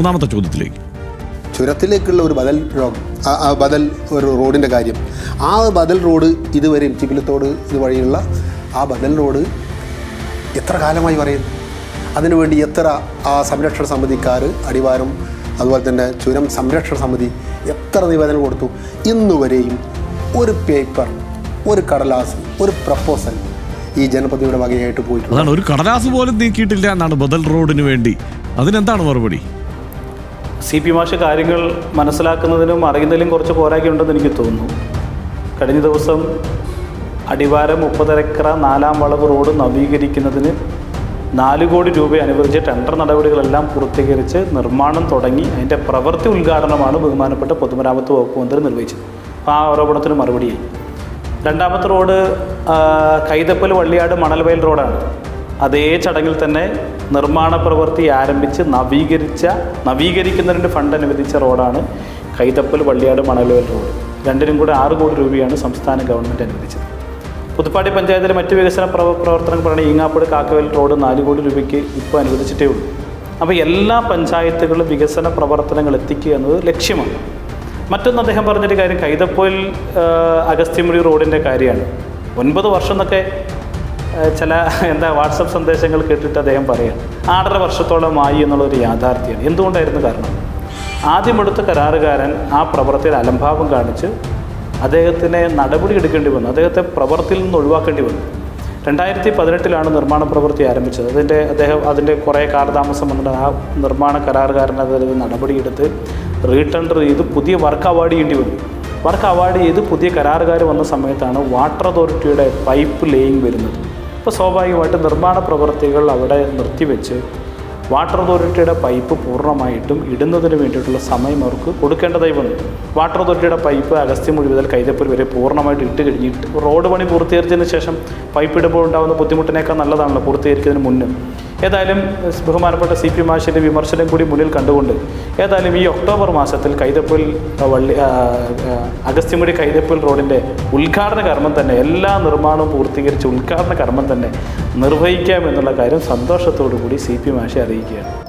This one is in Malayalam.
മൂന്നാമത്തെ ചോദ്യത്തിലേക്ക്. ചുരത്തിലേക്കുള്ള ഒരു ബദൽ റോഡ് ആ- ആ ബദൽ ഒരു റോഡിന്റെ കാര്യം. ആ ബദൽ റോഡ് ഇതുവരെയും ചിപ്പിലത്തോട് ഇതുവഴിയുള്ള ആ ബദൽ റോഡ് എത്ര കാലമായി പറയുന്നു അതിനുവേണ്ടി എത്ര ആ സംരക്ഷണ സമിതിക്കാർ അടിവാരം അതുപോലെ തന്നെ ചുരം സംരക്ഷണ സമിതി എത്ര നിവേദനം കൊടുത്തു? ഇന്നുവരെയും ഒരു പേപ്പർ ഒരു കടലാസ് ഒരു പ്രപ്പോസൽ ഈ ജനപ്രതിയുടെ വകയായിട്ട് പോയിട്ടുണ്ട്. അതാണ് ഒരു കടലാസ് പോലും നീക്കിയിട്ടില്ല എന്നാണ് ബദൽ റോഡിന് വേണ്ടി. അതിനെന്താണ് മറുപടി? സി പി മാഷ് കാര്യങ്ങൾ മനസ്സിലാക്കുന്നതിനും അറിയുന്നതിലും കുറച്ച് പോരായ്മയുണ്ടെന്ന് എനിക്ക് തോന്നുന്നു. കഴിഞ്ഞ ദിവസം അടിവാരം മുപ്പതരക്കര നാലാം വളവ് റോഡ് നവീകരിക്കുന്നതിന് നാല് കോടി രൂപ അനുവദിച്ച് ടെൻഡർ നടപടികളെല്ലാം പൂർത്തീകരിച്ച് നിർമ്മാണം തുടങ്ങി അതിന്റെ പ്രവൃത്തി ഉദ്ഘാടനമാണ് ബഹുമാനപ്പെട്ട പൊതുമരാമത്ത് വകുപ്പ് മന്ത്രി നിർവഹിച്ചത്. അപ്പോൾ ആ ആരോപണത്തിന് മറുപടിയായി. രണ്ടാമത്തെ റോഡ് കൈതപ്പൽ വള്ളിയാട് മണൽവയൽ റോഡാണ്. അതേ ചടങ്ങിൽ തന്നെ നിർമ്മാണ പ്രവൃത്തി ആരംഭിച്ച് നവീകരിച്ച നവീകരിക്കുന്നതിന്റെ ഫണ്ട് അനുവദിച്ച റോഡാണ് കൈതപ്പൽ വള്ളിയാട് മണൽവയൽ റോഡ് രണ്ടിനും കൂടെ ആറ് കോടി രൂപയാണ് സംസ്ഥാന ഗവൺമെന്റ് അനുവദിച്ചത്. പുതുപ്പാടി പഞ്ചായത്തിലെ മറ്റ് വികസന പ്രവ പ്രവർത്തനങ്ങൾ പറയുന്നത് ഈങ്ങാപ്പുഴ കാക്കവൽ റോഡ് നാല് കോടി രൂപയ്ക്ക് ഇപ്പോൾ അനുവദിച്ചിട്ടേ ഉള്ളൂ. അപ്പോൾ എല്ലാ പഞ്ചായത്തുകളും വികസന പ്രവർത്തനങ്ങൾ എത്തിക്കുക എന്നത് ലക്ഷ്യമാണ്. മറ്റൊന്ന് അദ്ദേഹം പറഞ്ഞൊരു കാര്യം കൈതപ്പോയിൽ അഗസ്ത്യമുടി റോഡിന്റെ കാര്യമാണ്. ഒൻപത് വർഷം എന്നൊക്കെ ചില എന്താ വാട്സപ്പ് സന്ദേശങ്ങൾ കേട്ടിട്ട് അദ്ദേഹം പറയുകയാണ് ആറര വർഷത്തോളമായി എന്നുള്ളൊരു യാഥാർത്ഥ്യമാണ്. എന്തുകൊണ്ടായിരുന്നു കാരണം? ആദ്യമെടുത്ത കരാറുകാരൻ ആ പ്രവൃത്തിയിൽ അലംഭാവം കാണിച്ച് അദ്ദേഹത്തിനെ നടപടി എടുക്കേണ്ടി വന്നു. അദ്ദേഹത്തെ പ്രവൃത്തിയിൽ നിന്ന് ഒഴിവാക്കേണ്ടി വന്നു. രണ്ടായിരത്തി പതിനെട്ടിലാണ് നിർമ്മാണ പ്രവൃത്തി ആരംഭിച്ചത്. അതിന്റെ അദ്ദേഹം അതിന്റെ കുറേ കാലതാമസം വന്നിട്ട് ആ നിർമ്മാണ കരാറുകാരൻ അതിൽ നടപടിയെടുത്ത് റീടെൻഡർ ചെയ്ത് പുതിയ വർക്ക് അവാർഡ് ചെയ്യേണ്ടി വന്നു. വർക്ക് അവാർഡ് ചെയ്ത് പുതിയ കരാറുകാർ വന്ന സമയത്താണ് വാട്ടർ അതോറിറ്റിയുടെ പൈപ്പ് ലേയിങ് വരുന്നത്. അപ്പോൾ സ്വാഭാവികമായിട്ട് നിർമ്മാണ പ്രവർത്തികൾ അവിടെ നിർത്തിവെച്ച് വാട്ടർ അതോറിറ്റിയുടെ പൈപ്പ് പൂർണമായിട്ടും ഇടുന്നതിന് വേണ്ടിയിട്ടുള്ള സമയം അവർക്ക് കൊടുക്കേണ്ടതായി വന്നു. വാട്ടർ അതോറിറ്റിയുടെ പൈപ്പ് അഗസ്ത്യമൊഴി മുതൽ കൈതപ്പൂർ വരെ പൂർണമായിട്ട് ഇട്ട് കഴിഞ്ഞിട്ട് റോഡ് പണി പൂർത്തീകരിച്ചതിന് ശേഷം പൈപ്പ് ഇടുമ്പോൾ ഉണ്ടാകുന്ന ബുദ്ധിമുട്ടിനേക്കാൾ നല്ലതാണല്ലോ പൂർത്തീകരിക്കുന്നതിന് മുന്നേ. ഏതായാലും ബഹുമാനപ്പെട്ട സി പി മാഷിന്റെ വിമർശനം കൂടി മുന്നിൽ കണ്ടുകൊണ്ട് ഏതായാലും ഈ ഒക്ടോബർ മാസത്തിൽ കൈതപ്പുൽ വള്ളി അഗസ്ത്യമുടി കൈതപ്പുൽ റോഡിന്റെ ഉദ്ഘാടന കർമ്മം തന്നെ എല്ലാ നിർമ്മാണവും പൂർത്തീകരിച്ച് ഉദ്ഘാടന കർമ്മം തന്നെ നിർവഹിക്കാം എന്നുള്ള കാര്യം സന്തോഷത്തോടു കൂടി സി പി മാഷെ region.